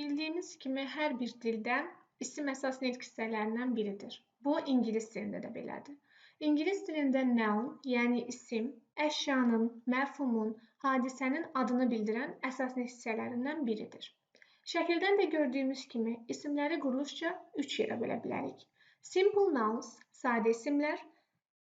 Bildiyimiz kimi hər bir dildə isim əsas nitq hissələrindən biridir. Bu ingilis dilində də belədir. İngilis dilində noun, yəni isim, əşyanın, məfhumun, hadisənin adını bildirən əsas hissələrindən biridir. Şəkildən də gördüyümüz kimi isimləri quruluşca üç yerə bölə bilərik. Simple nouns, sadə isimlər,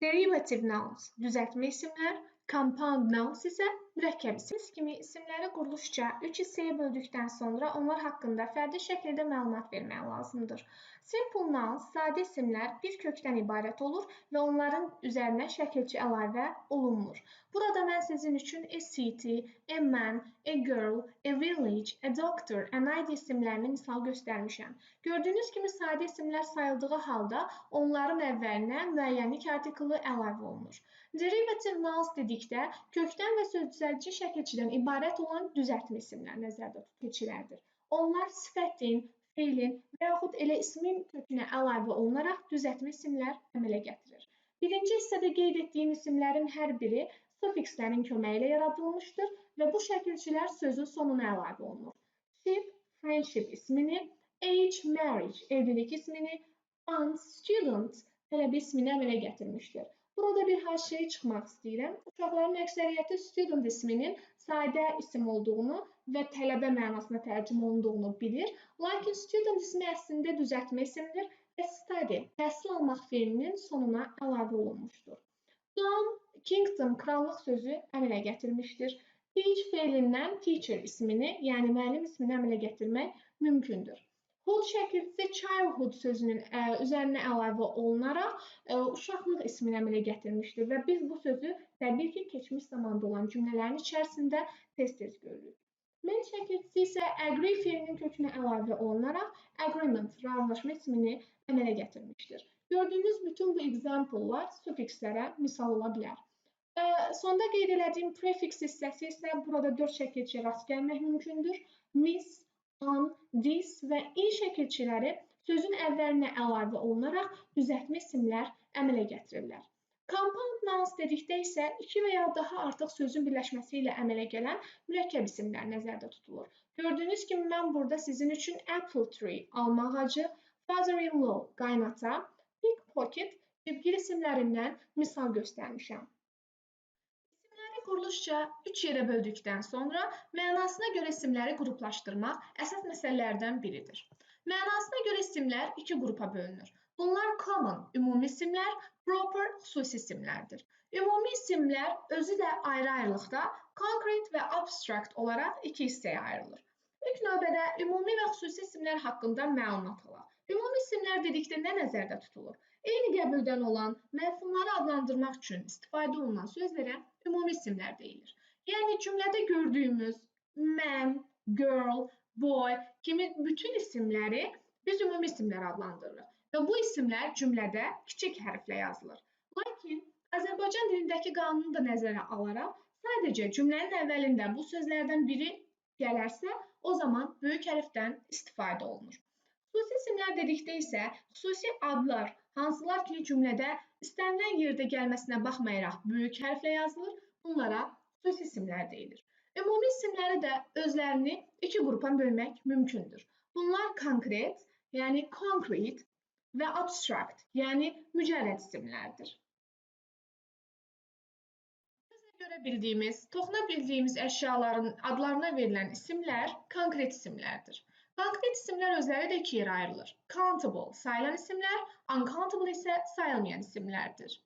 derivative nouns, düzəltmə isimlər, compound nouns isə mürəkkəb isim kimi isimləri quruluşca üç hissəyə böldükdən sonra onlar haqqında fərdi şəkildə məlumat vermək lazımdır. Simple nouns, sadə isimlər bir kökdən ibarət olur və onların üzərinə şəkilçi əlavə olunmur. Burada mən sizin üçün a city, a man, a girl, a village, a doctor, an ID isimlərini misal göstərmişəm. Gördüyünüz kimi sadə isimlər sayıldığı halda onların əvvəlinə müəyyənlik artiklı əlavə olunur. Derivative nouns dedikdə kökdən və sözdüzəlci şəkilçidən ibarət olan düzəltmə isimlər nəzərdə keçilərdir. Onlar sifətin, feilin və yaxud elə ismin kökünə əlavə olunaraq düzəltmə isimlər əmələ gətirir. Birinci hissədə qeyd etdiyim isimlərin hər biri sufikslərin köməyi ilə yaradılmışdır və bu şəkilçilər sözün sonuna əlavə olunur. Ship, friendship ismini, age, marriage, evlilik ismini, aunt, student, tələbə ismini əmələ gətirmişdir. Burada bir haşiyə çıxmaq istəyirəm. Uşaqların əksəriyyəti student isminin sadə isim olduğunu və tələbə mənasına tərcümə olunduğunu bilir. Lakin student ismi əslində düzəltmə isimdir və study, təhsil almaq feilinin sonuna əlavə olunmuşdur. Dom, kingdom, krallıq sözü əmələ gətirmişdir. Teach feilindən teacher ismini, yəni müəllim ismini əmələ gətirmək mümkündür. Hood şəkildə childhood sözünün ə, üzərinə əlavə olunaraq ə, uşaqlıq ismini əmələ gətirmişdir və biz bu sözü təbii ki, keçmiş zamanda olan cümlələrin içərisində tez-tez görürük. Men şəkilçisi isə agree fiilinin kökünə əlavə olunaraq agreement, razılaşma ismini əmələ gətirmişdir. Gördüyünüz bütün bu example-lar sufikslərə misal ola bilər. Ə, sonda qeyd elədiyim prefix hissəsi isə burada 4 şəkilçiyə rast gəlmək mümkündür. Miss, an, dis və in şəkilçiləri sözün əvvəlinə əlavə olunaraq düzəltmə isimlər əmələ gətirirlər. Compound nouns dedikdə isə iki və ya daha artıq sözün birləşməsi ilə əmələ gələn mürəkkəb isimlər nəzərdə tutulur. Gördüyünüz kimi mən burada sizin üçün apple tree, alma ağacı, father-in-law, qaynata, pickpocket, cibgir isimlərindən misal göstərmişəm quruluşca üç yerə böldükdən sonra mənasına görə isimləri qruplaşdırmaq əsas məsələlərdən biridir. Mənasına görə isimlər iki qrupa bölünür. Bunlar common, ümumi isimlər, proper, xüsusi isimlərdir. Ümumi isimlər özü də ayrı-ayrılıqda concrete və abstract olaraq iki hissəyə ayrılır. İlk növbədə ümumi və xüsusi isimlər haqqında məlumat alaq. Ümumi isimlər dedikdə nə nəzərdə tutulur? Eyni qəbildən olan məfhumları adlandırmaq üçün istifadə olunan sözlərə ümumi isimlər deyilir. Yəni cümlədə gördüyümüz man, girl, boy kimi bütün isimləri biz ümumi isimlər adlandırırıq və bu isimlər cümlədə kiçik hərflə yazılır. Lakin Azərbaycan dilindəki qanunu da nəzərə alaraq sadəcə cümlənin əvvəlində bu sözlərdən biri gələrsə, o zaman böyük hərfdən istifadə olunur. Xüsusi isimlər dedikdə isə xüsusi adlar, hansılar ki cümlədə istənilən yerdə gəlməsinə baxmayaraq böyük hərflə yazılır, bunlara xüsusi isimlər deyilir. Ümumi isimləri də özlərini iki qrupa bölmək mümkündür. Bunlar konkret, yəni concrete və abstract, yəni mücərrəd isimlərdir. Gözlə görə bildiyimiz, toxuna bildiyimiz əşyaların adlarına verilən isimlər konkret isimlərdir. Konkret isimlər özləri də iki yerə ayrılır. Countable sayılan isimlər, uncountable isə sayılmayan isimlərdir.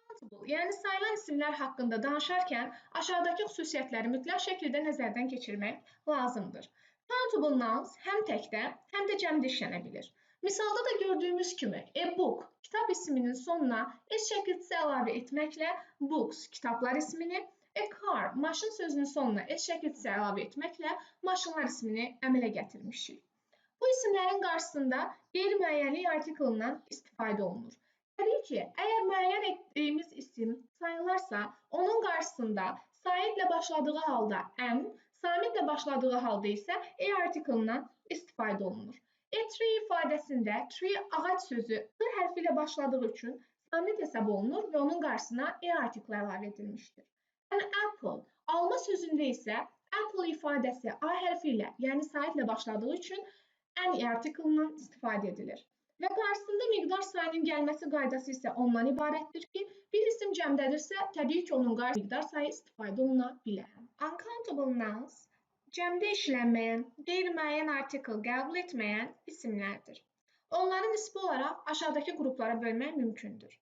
Countable, yəni sayılan isimlər haqqında danışarkən aşağıdakı xüsusiyyətləri mütləq şəkildə nəzərdən keçirmək lazımdır. Countable nouns həm təkdə, həm də cəmdə işlənə bilir. Misalda da gördüyümüz kimi, a book kitab isminin sonuna s şəkilçisi əlavə etməklə books kitablar ismini, A car, maşın sözünün sonuna s şəkilçisi əlavə etməklə maşınlar ismini əmələ gətirmişik. Bu isimlərin qarşısında qeyri-müəyyənlik artiklından istifadə olunur. Təbii ki, əgər müəyyən etdiyimiz isim sayılarsa, onun qarşısında saitlə başladığı halda n, samitlə başladığı halda isə e artiklından istifadə olunur. A tree ifadəsində tree ağac sözü t hərfi ilə başladığı üçün samit hesab olunur və onun qarşısına e artiklı əlavə edilmişdir. An apple. Alma sözündə isə Example ifadəsi A hərfi ilə, yəni saitlə başladığı üçün any article-dan istifadə edilir. Və qarşısında miqdar sayının gəlməsi qaydası isə ondan ibarətdir ki, bir isim cəmdədirsə, təbii ki, onun qarşısında miqdar sayı istifadə oluna bilər. Uncountable nouns cəmdə işlənməyən, qeyri-müəyyən artikel qəbul etməyən isimlərdir. Onları nisbi olaraq aşağıdakı qruplara bölmək mümkündür.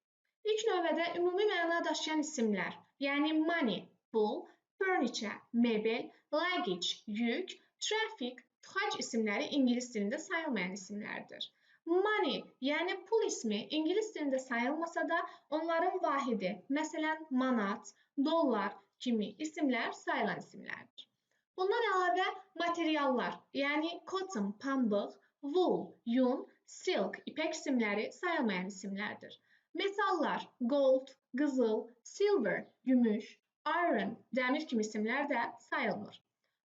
İlk növbədə ümumi məna daşıyan isimlər, yəni money, pul, furniture, mebel, luggage, yük, traffic, tıxac isimləri ingilis dilində sayılmayan isimlərdir. Money, yəni pul ismi ingilis dilində sayılmasa da, onların vahidi, məsələn, manat, dollar kimi isimlər sayılan isimlərdir. Bundan əlavə materiallar, yəni cotton, pambıq, wool, yun, silk, ipək isimləri sayılmayan isimlərdir. Metallar, gold, qızıl, silver, gümüş, iron, dəmir kimi isimlər də sayılmır.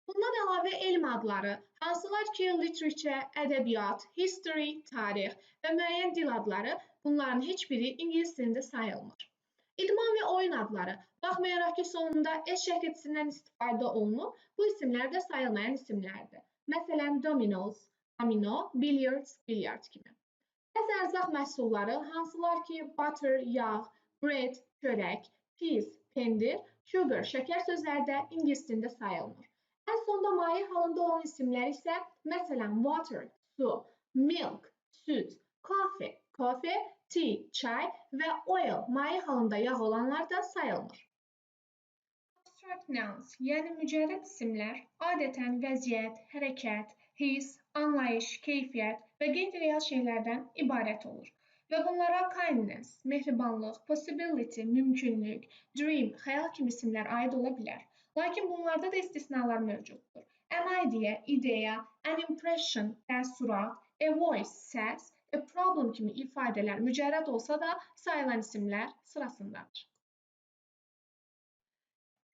Bundan əlavə elm adları, hansılar ki, literature, ədəbiyyat, history, tarix və müəyyən dil adları, bunların heç biri ingilis dilində sayılmır. İdman və oyun adları, baxmayaraq ki, sonunda S şəkilçisindən istifadə olunub, bu isimlər də sayılmayan isimlərdir. Məsələn, dominoes, amino, billiards, bilyard kimi. Bəzi ərzaq məhsulları, hansılar ki, butter, yağ, bread, çörək, cheese, pendir, sugar, şəkər sözləri də ingilis dilində sayılmır. Ən sonda maye halında olan isimlər isə, məsələn, water, su, milk, süd, coffee, kofe, tea, çay və oil, maye halında yağ olanlar da sayılmır. Abstract nouns, yəni mücərrəd isimlər adətən vəziyyət, hərəkət, his, anlayış, keyfiyyət və qeyri-real şeylərdən ibarət olur və bunlara kindness, mehribanlıq, possibility, mümkünlük, dream, xəyal kimi isimlər aid ola bilər. Lakin bunlarda da istisnalar mövcuddur. An idea, ideya, an impression, təəssürat, a voice, səs, a problem kimi ifadələr mücərrəd olsa da sayılan isimlər sırasındadır.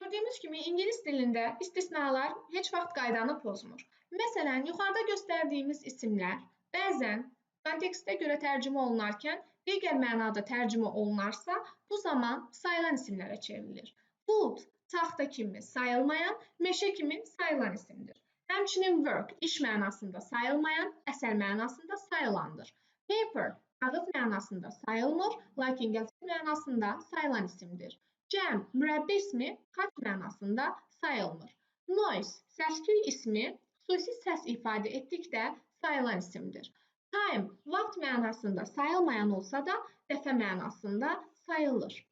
Gördüyümüz kimi ingilis dilində istisnalar heç vaxt qaydanı pozmur. Məsələn, yuxarıda göstərdiyimiz isimlər bəzən kontekstə görə tərcümə olunarkən digər mənada tərcümə olunarsa, bu zaman sayılan isimlərə çevrilir. Wood taxta kimi sayılmayan, meşə kimi sayılan isimdir. Həmçinin work iş mənasında sayılmayan, əsər mənasında sayılandır. Paper kağız mənasında sayılmır, lakin qəzet mənasında sayılan isimdir. Jam mürəbbə ismi xaç mənasında sayılmır. Noise səsküy ismi xüsusi səs ifadə etdikdə sayılan isimdir. Time vaxt mənasında sayılmayan olsa da dəfə mənasında sayılır.